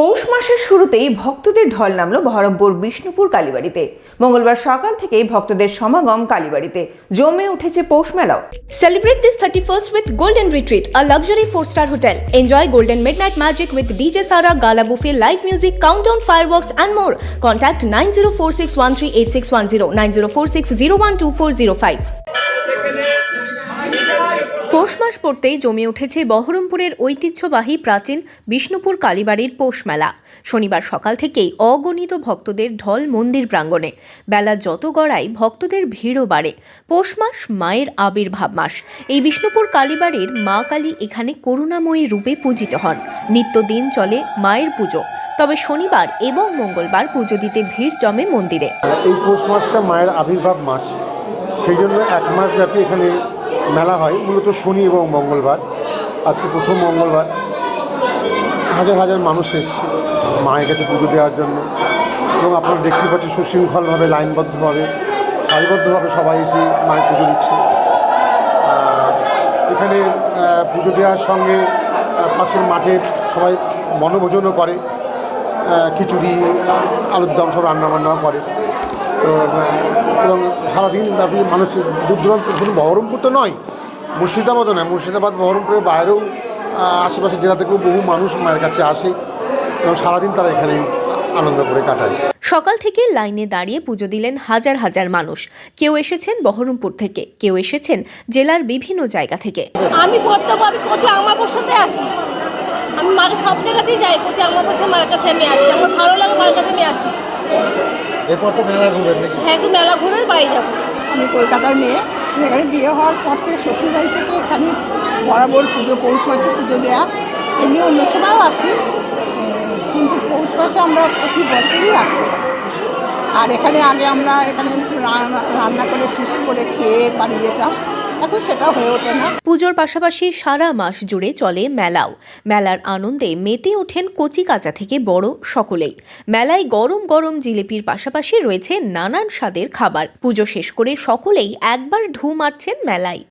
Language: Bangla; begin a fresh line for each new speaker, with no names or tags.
পৌষ মাসের শুরুতেই ভক্তদের ঢল নামল ভরবপুর বিষ্ণুপুর, কালীবাড়িতে। মঙ্গলবার সকাল থেকেই ভক্তদের সমাগম কালীবাড়িতে। জমে উঠেছে পৌষ মেলাও।
Celebrate this thirty first with golden retreat a luxury four star hotel enjoy golden midnight magic with DJ Sara gala buffet live music countdown fireworks and more contact nine zero four six one three eight six one zero nine zero four six zero one two four zero five পৌষ মাস পড়তেই জমে উঠেছে বহরমপুরের ঐতিহ্যবাহী প্রাচীন বিষ্ণুপুর কালীবাড়ির পৌষ মেলা। শনিবার সকাল থেকেই অগণিত ভক্তদের ঢল মন্দির প্রাঙ্গণে। বেলা যত গড়ায় ভক্তদের ভিড়ও বাড়ে। পৌষ মাস মায়ের আবির্ভাব মাস। এই বিষ্ণুপুর কালীবাড়ির মা কালী এখানে করুণাময়ী রূপে পূজিত হন। নিত্যদিন চলে মায়ের পুজো। তবে শনিবার এবং মঙ্গলবার পুজো দিতে ভিড় জমে মন্দিরে।
এই পৌষ মাসটা মায়ের আবির্ভাব মাস। সেই জন্য এক মাস ব্যাপী এখানে মেলা হয়, মূলত শনি এবং মঙ্গলবার। আজকে প্রথম মঙ্গলবার। হাজার হাজার মানুষ এসছে মায়ের কাছে পুজো দেওয়ার জন্য। এবং আপনারা দেখতে পাচ্ছেন সুশৃঙ্খলভাবে, লাইনবদ্ধভাবে, সারিবদ্ধভাবে সবাই এসে মায়ের পুজো দিচ্ছে। এখানে পুজো দেওয়ার সঙ্গে পাশের মাঠে সবাই মনোভোজনও করে। খিচুড়ি, আলুর দম সব রান্নাবান্নাও করে। তো এবং সারাদিন ব্যাপী মানুষ দূর দূরান্ত শুধু বহরমপুর তো নয় মুর্শিদাবাদও নয় মুর্শিদাবাদ বহরমপুরের বাইরেও আহ, আশেপাশের জেলা থেকেও বহু মানুষ মায়ের কাছে আসে এবং সারাদিন তারা এখানে আনন্দ করে কাটায়।
সকাল থেকে লাইনে দাঁড়িয়ে পুজো দিলেন হাজার হাজার মানুষ। কেউ এসেছেন বহরমপুর থেকে কেউ এসেছেন জেলার বিভিন্ন জায়গা থেকে।
আমি প্রত্যেক আমি আমার বসাতে আসি। আমি মার সব জায়গাতেই যাই প্রতি আমার বসে মার কাছে আমি আসি। আমার ভালো লাগে মার কাছে
এরপর তো মেলা ঘুরবেন
হ্যাঁ একটু মেলা ঘুরে বাড়ি যাব।
আমি কলকাতার মেয়ে। এখানে বিয়ে হওয়ার পর থেকে শ্বশুরবাড়ি থেকে এখানে বরাবর পুজো, পৌষ মাসে পুজো দেওয়া এমনি অন্য সময়ও আসি। কিন্তু পৌষ মাসে আমরা প্রতি বছরই আসি। আর এখানে আগে আমরা এখানে রান্না করে ফিস্ট করে খেয়ে বাড়ি যেতাম। এখন সেটা হয়ে ওঠে না।
পুজোর পাশাপাশি সারা মাস জুড়ে চলে মেলাও। মেলার আনন্দে মেতে ওঠেন কচি কাঁচা থেকে বড় সকলেই। মেলায় গরম গরম জিলিপির পাশাপাশি রয়েছে নানান স্বাদের খাবার। পুজো শেষ করে সকলেই একবার ঢু মারছেন মেলায়।